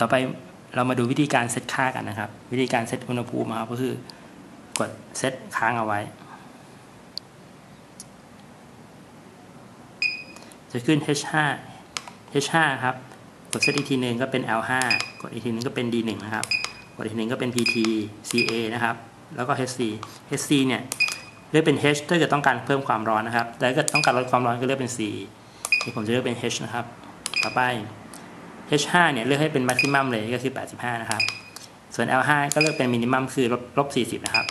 ต่อไปเรามาดูวิธีการเซตค่ากันนะครับ วิธีการเซตอุณหภูมิครับก็คือกดเซตค้างเอาไว้ จะขึ้น H5 H5 ครับ กดเซตอีกทีหนึ่งก็เป็น L5 กดอีกทีหนึงก็เป็น D1 นะครับ กดอีกทีหนึงก็เป็น PT CA นะครับ แล้วก็ HC HC เนี่ยเลือกเป็น H ถ้าเกิดต้องการเพิ่มความร้อนนะครับแต่ถ้าเกิดต้องการลดความร้อนก็เลือกเป็น C นี่ผมจะเลือกเป็น H นะครับ ต่อไป H5 เนี่ยเลือกให้เป็น maximum เลยก็คือ 85 นะครับ ส่วน L5 ก็เลือกเป็น minimum คือลบลบ40 นะครับ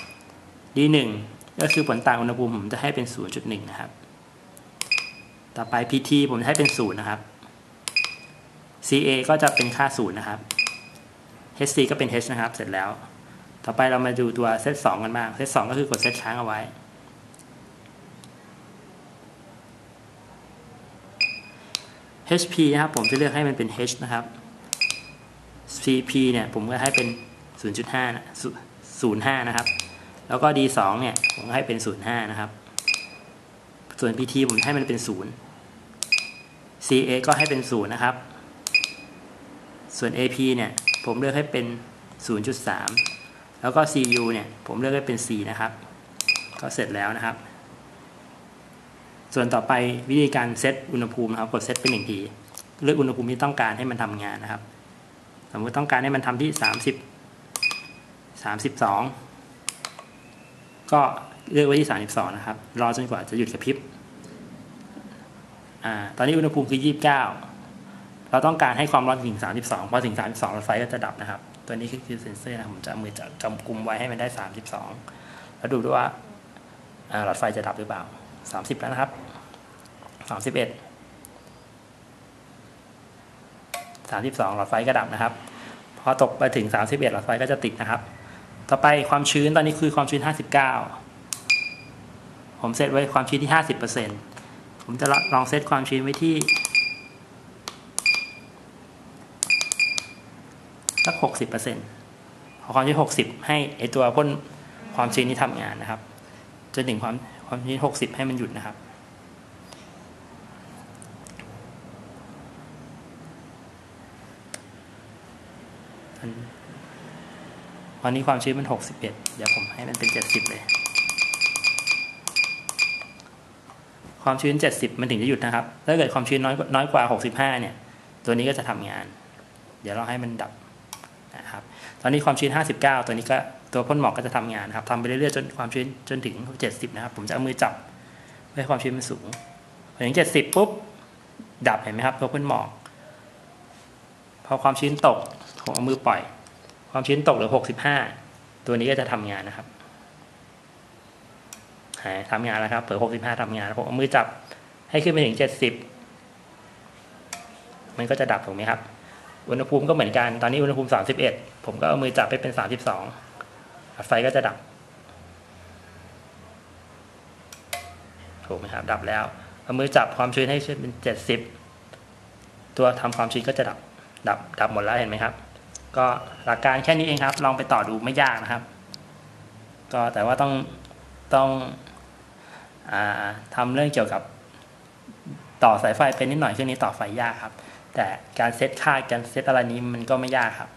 D1 ก็คือผลต่างอุณหภูมิผมจะให้เป็น 0.1 นะครับ ต่อไป PT ผมจะให้เป็น 0 นะครับ CA ก็จะเป็นค่า 0 นะครับ HC ก็เป็น H นะครับ เสร็จแล้ว ต่อไปเรามาดูตัวเซต2กันบ้าง เซต2ก็คือกดเซตค้างเอาไว้ HP นะครับผมจะเลือกให้มันเป็น H นะครับ CP เนี่ยผมก็ให้เป็น 0.5นะ05 นะครับ แล้วก็ D2 เนี่ยผมให้เป็น 05 นะครับ ส่วน PT ผมให้มันเป็น 0 CA ก็ให้เป็น 0 นะครับ ส่วน AP เนี่ยผมเลือกให้เป็น 0.3 แล้วก็ CU เนี่ยผมเลือกให้เป็น C นะครับ ก็เสร็จแล้วนะครับ ส่วนต่อไปวิธีการเซตอุณหภูมินะครับกดเซตเป็นหนึ่งทีเลือกอุณหภูมิที่ต้องการให้มันทำงานนะครับ สมมติต้องการให้มันทำที่ 30 32 ก็เลือกไว้ที่ 32 นะครับ รอจนกว่าจะหยุดกระพริบอ่าตอนนี้อุณหภูมิคือ 29 เราต้องการให้ความร้อนถึง 32 พอถึง 32หลอดไฟก็จะดับนะครับ ตัวนี้คือเซนเซอร์นะผมจะเอามือจะกำกุมไว้ให้มันได้ 32 แล้วดูด้วยว่าหลอดไฟจะดับหรือเปล่า 30แล้วนะครับ31 32หลอดไฟก็ดับนะครับ พอตกไปถึง31หลอดไฟก็จะติดนะครับ ต่อไปความชื้นตอนนี้คือความชื้น59ผมเซตไว้ความชื้นที่50%ผมจะลองเซตความชื้นไว้ที่สัก60%พอความชื้น60ให้ไอตัวพ่นความชื้นนี้ทำงานนะครับ จนถึงความ ความชื้น60ให้มันหยุดนะครับ ตอนนี้ความชื้นมัน61เดี๋ยวผมให้มันเป็น70เลย ความชื้น70มันถึงจะหยุดนะครับ ถ้าเกิดความชื้นน้อยน้อยกว่า65เนี่ย ตัวนี้ก็จะทำงาน เดี๋ยวเราให้มันดับ นะครับตอนนี้ความชื้น 59 ตัวนี้ก็ตัวพ่นหมอกก็จะทำงานนะครับทำไปเรื่อยๆจนความชื้นจนถึง 70 นะครับ ผมจะเอามือจับเพื่อให้ความชื้นมันสูงพอถึง 70 ปุ๊บ ดับเห็นไหมครับ ตัวพ่นหมอก พอความชื้นตกผมเอามือปล่อย ความชื้นตกเหลือ 65 ตัวนี้ก็จะทำงานนะครับทำงานแล้วครับเผลอ65ทำงานผมเอามือจับให้ขึ้นไปถึง 70 มันก็จะดับถูกไหมครับ อุณหภูมิก็เหมือนกัน ตอนนี้อุณหภูมิ 31 ผมก็เอามือจับไปเป็น 32ไฟก็จะดับ ถูกไหมครับ ดับแล้ว เอามือจับความชื้นให้ขึ้นเป็น 70 ตัวทำความชื้นก็จะดับ ดับ ดับหมดแล้วเห็นไหมครับ ก็หลักการแค่นี้เองครับ ลองไปต่อดูไม่ยากนะครับ ก็แต่ว่าต้อง ต้องอทำเรื่องเกี่ยวกับต่อสายไฟเป็นนิดหน่อยเครื่องนี้ต่อไฟยากครับ แต่การเซตค่าการเซตอะไรนี้มันก็ไม่ยากครับ